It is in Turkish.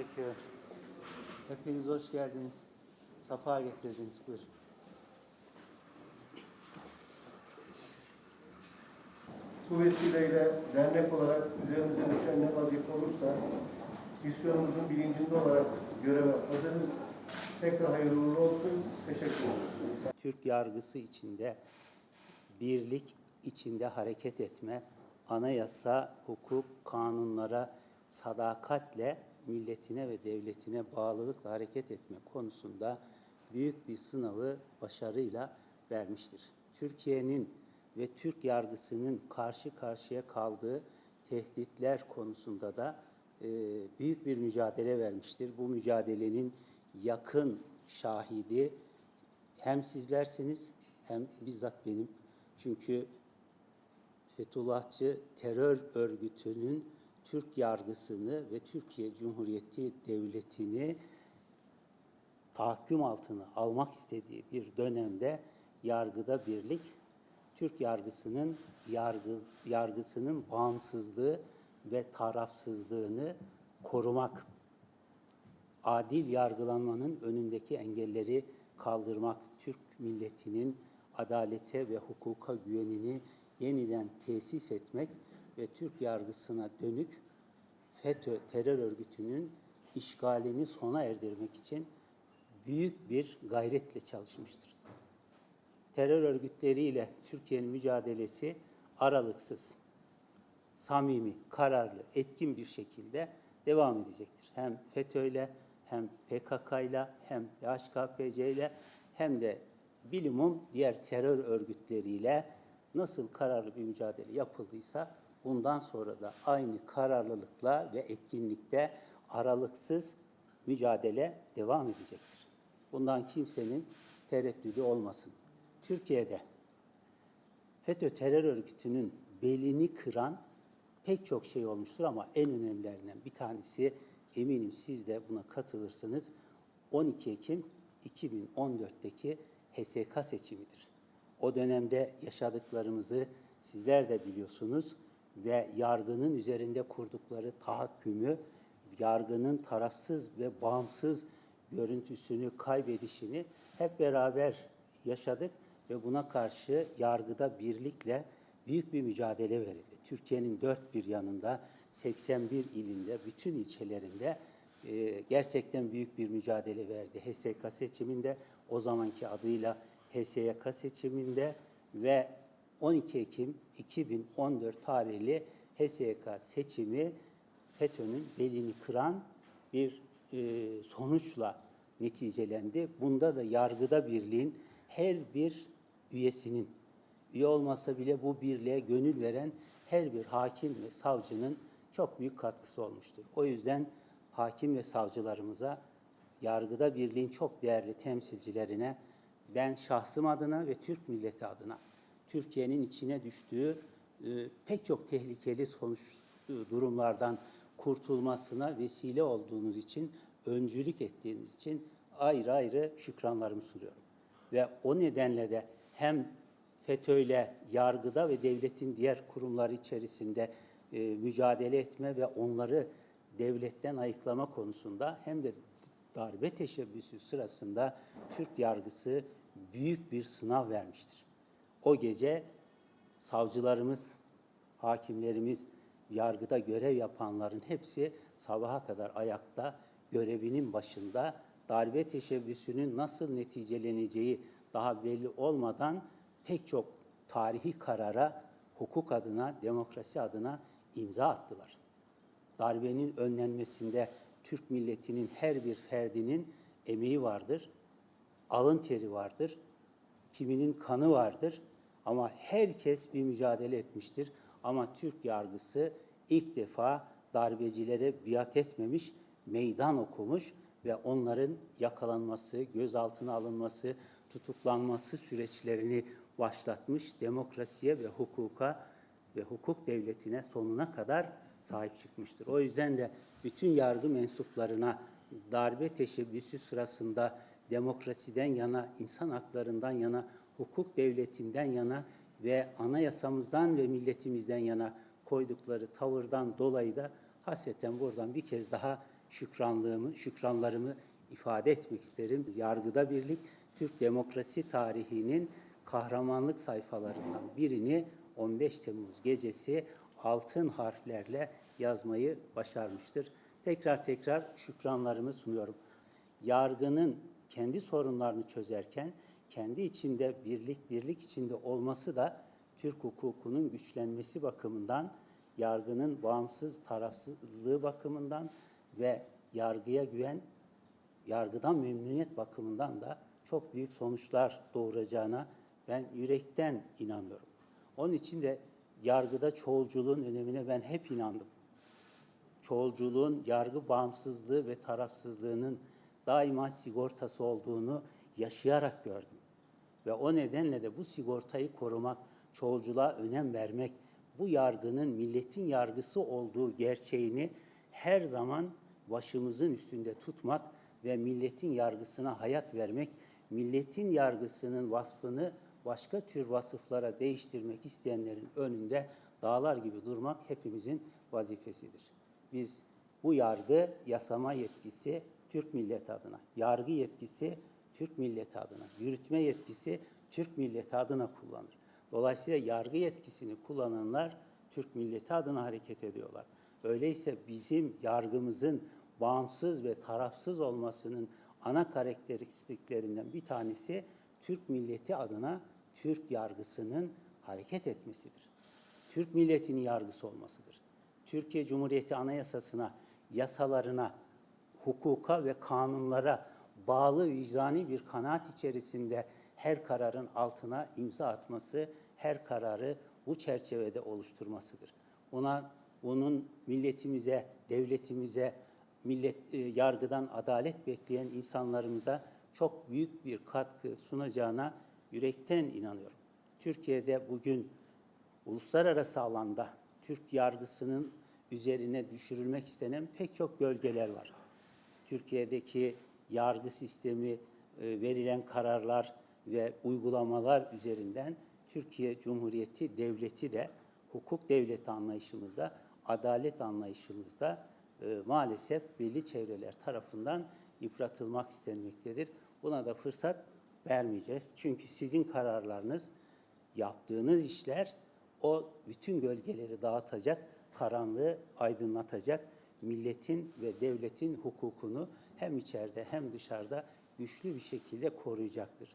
Selamünaleyküm. Hepiniz hoş geldiniz. Safa getirdiniz. Buyur. Bu vesileyle dernek olarak üzerimize düşen ne vazife olursa misyonumuzun bilincinde olarak göreve hazırız. Tekrar hayırlı uğurlu olsun. Teşekkür ederim. Türk yargısı içinde birlik içinde hareket etme, anayasa, hukuk, kanunlara sadakatle milletine ve devletine bağlılıkla hareket etme konusunda büyük bir sınavı başarıyla vermiştir. Türkiye'nin ve Türk yargısının karşı karşıya kaldığı tehditler konusunda da e, büyük bir mücadele vermiştir. Bu mücadelenin yakın şahidi hem sizlersiniz hem bizzat benim. Çünkü Fethullahçı terör örgütünün Türk yargısını ve Türkiye Cumhuriyeti Devleti'ni tahakküm altına almak istediği bir dönemde yargıda birlik, Türk yargısının yargı, yargısının bağımsızlığı ve tarafsızlığını korumak adil yargılanmanın önündeki engelleri kaldırmak, Türk milletinin adalete ve hukuka güvenini yeniden tesis etmek ve Türk yargısına dönük FETÖ terör örgütünün işgalini sona erdirmek için büyük bir gayretle çalışmıştır. Terör örgütleriyle Türkiye'nin mücadelesi aralıksız, samimi, kararlı, etkin bir şekilde devam edecektir. Hem FETÖ'yle hem PKK'yla hem DHKPC hem de bilimum diğer terör örgütleriyle nasıl kararlı bir mücadele yapıldıysa bundan sonra da aynı kararlılıkla ve etkinlikte aralıksız mücadele devam edecektir. Bundan kimsenin tereddüdü olmasın. Türkiye'de FETÖ terör örgütünün belini kıran pek çok şey olmuştur ama en önemlilerinden bir tanesi eminim siz de buna katılırsınız. 12 Ekim 2014'teki HSK seçimidir. O dönemde yaşadıklarımızı sizler de biliyorsunuz ve yargının üzerinde kurdukları tahakkümü, yargının tarafsız ve bağımsız görüntüsünü kaybedişini hep beraber yaşadık ve buna karşı yargıda birlikle büyük bir mücadele verildi. Türkiye'nin dört bir yanında 81 ilinde, bütün ilçelerinde e, gerçekten büyük bir mücadele verdi. HSK seçiminde, o zamanki adıyla HSYK seçiminde ve 12 Ekim 2014 tarihli HSYK seçimi FETÖ'nün belini kıran bir e, sonuçla neticelendi. Bunda da yargıda birliğin her bir üyesinin, üye olmasa bile bu birliğe gönül veren her bir hakim ve savcının çok büyük katkısı olmuştur. O yüzden hakim ve savcılarımıza, yargıda birliğin çok değerli temsilcilerine ben şahsım adına ve Türk milleti adına Türkiye'nin içine düştüğü e, pek çok tehlikeli sonuç e, durumlardan kurtulmasına vesile olduğunuz için, öncülük ettiğiniz için ayrı ayrı şükranlarımı sunuyorum. Ve o nedenle de hem FETÖ'yle yargıda ve devletin diğer kurumları içerisinde e, mücadele etme ve onları devletten ayıklama konusunda hem de darbe teşebbüsü sırasında Türk yargısı büyük bir sınav vermiştir. O gece savcılarımız, hakimlerimiz, yargıda görev yapanların hepsi sabaha kadar ayakta, görevinin başında darbe teşebbüsünün nasıl neticeleneceği daha belli olmadan pek çok tarihi karara hukuk adına, demokrasi adına imza attılar. Darbenin önlenmesinde Türk milletinin her bir ferdinin emeği vardır, alın teri vardır, kiminin kanı vardır ama herkes bir mücadele etmiştir. Ama Türk yargısı ilk defa darbecilere biat etmemiş, meydan okumuş ve onların yakalanması, gözaltına alınması, tutuklanması süreçlerini başlatmış, demokrasiye ve hukuka ve hukuk devletine sonuna kadar sahip çıkmıştır. O yüzden de bütün yargı mensuplarına darbe teşebbüsü sırasında demokrasiden yana, insan haklarından yana, hukuk devletinden yana ve anayasamızdan ve milletimizden yana koydukları tavırdan dolayı da hasreten buradan bir kez daha şükranlığımı, şükranlarımı ifade etmek isterim. Yargıda Birlik, Türk demokrasi tarihinin kahramanlık sayfalarından birini 15 Temmuz gecesi altın harflerle yazmayı başarmıştır. Tekrar tekrar şükranlarımı sunuyorum. Yargının kendi sorunlarını çözerken kendi içinde birlik, dirlik içinde olması da Türk hukukunun güçlenmesi bakımından, yargının bağımsız tarafsızlığı bakımından ve yargıya güven, yargıdan memnuniyet bakımından da çok büyük sonuçlar doğuracağına ben yürekten inanıyorum. Onun için de yargıda çoğulculuğun önemine ben hep inandım. Çoğulculuğun yargı bağımsızlığı ve tarafsızlığının daima sigortası olduğunu yaşayarak gördüm. Ve o nedenle de bu sigortayı korumak, çoğulculuğa önem vermek, bu yargının milletin yargısı olduğu gerçeğini her zaman başımızın üstünde tutmak ve milletin yargısına hayat vermek, milletin yargısının vasfını başka tür vasıflara değiştirmek isteyenlerin önünde dağlar gibi durmak hepimizin vazifesidir. Biz bu yargı yasama yetkisi Türk milleti adına, yargı yetkisi Türk milleti adına, yürütme yetkisi Türk milleti adına kullanır. Dolayısıyla yargı yetkisini kullananlar Türk milleti adına hareket ediyorlar. Öyleyse bizim yargımızın bağımsız ve tarafsız olmasının ana karakteristiklerinden bir tanesi Türk milleti adına Türk yargısının hareket etmesidir. Türk milletinin yargısı olmasıdır. Türkiye Cumhuriyeti Anayasasına, yasalarına, hukuka ve kanunlara bağlı vicdani bir kanaat içerisinde her kararın altına imza atması, her kararı bu çerçevede oluşturmasıdır. Ona bunun milletimize, devletimize, millet e, yargıdan adalet bekleyen insanlarımıza çok büyük bir katkı sunacağına yürekten inanıyorum. Türkiye'de bugün uluslararası alanda Türk yargısının üzerine düşürülmek istenen pek çok gölgeler var. Türkiye'deki yargı sistemi, e, verilen kararlar ve uygulamalar üzerinden Türkiye Cumhuriyeti Devleti de hukuk devleti anlayışımızda, adalet anlayışımızda e, maalesef belli çevreler tarafından yıpratılmak istenmektedir. Buna da fırsat vermeyeceğiz. Çünkü sizin kararlarınız, yaptığınız işler o bütün gölgeleri dağıtacak, karanlığı aydınlatacak, milletin ve devletin hukukunu hem içeride hem dışarıda güçlü bir şekilde koruyacaktır.